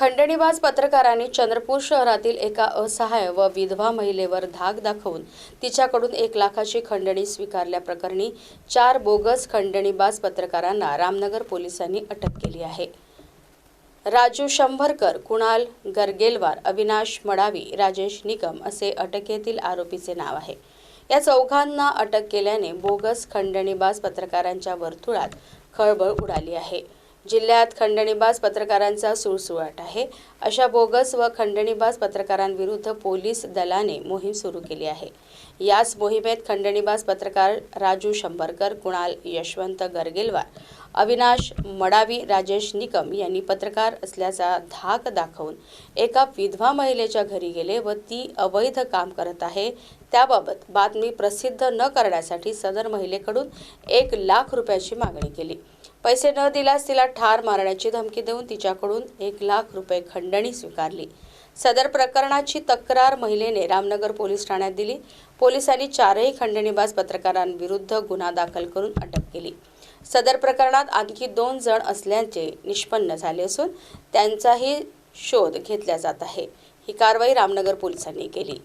खंडणीबाज पत्रकारांनी चंद्रपूर शहरातील एका असहाय व विधवा महिलेवर धाक दाखवून तिच्याकडून एक लाखाची खंडणी स्वीकारल्याप्रकरणी चार बोगस खंडणीबाज पत्रकारांना रामनगर पोलिसांनी अटक केली आहे. राजू शंभरकर कुणाल गरगेलवार अविनाश मडावी राजेश निकम असे अटकेतील आरोपीचे नाव आहे. या चौघांना अटक केल्याने बोगस खंडणीबाज पत्रकारांच्या वर्तुळात खळबळ उडाली आहे. जिल्ह्यात खंडणीबाज पत्रकारांचा सुळसुळाट आहे. अशा बोगस व खंडणीबाज पत्रकारांविरुद्ध पोलीस दलाने मोहीम सुरू केली आहे. याच मोहिमेत खंडणीबाज पत्रकार राजू शंभरकर कुणाल यशवंत गरगेलवार अविनाश मडावी राजेश निकम यांनी पत्रकार असल्याचा धाक दाखवून एका विधवा महिलेच्या घरी गेले व ती अवैध काम करत आहे. त्याबाबत बातमी प्रसिद्ध न करण्यासाठी सदर महिलेकडून एक लाख रुपयाची मागणी केली. पैसे न दिल्यास तिला ठार मारण्याची धमकी देऊन तिच्याकडून एक लाख रुपये खंडणी स्वीकारली. सदर प्रकरणाची तक्रार महिलेने रामनगर पोलीस ठाण्यात दिली. पोलिसांनी चारही खंडणीबाज पत्रकारांविरुद्ध गुन्हा दाखल करून अटक केली. सदर प्रकरणात आणखी दोन जण असल्याचे निष्पन्न झाले असून त्यांचाही शोध घेतला जात आहे. ही कारवाई रामनगर पोलिसांनी केली.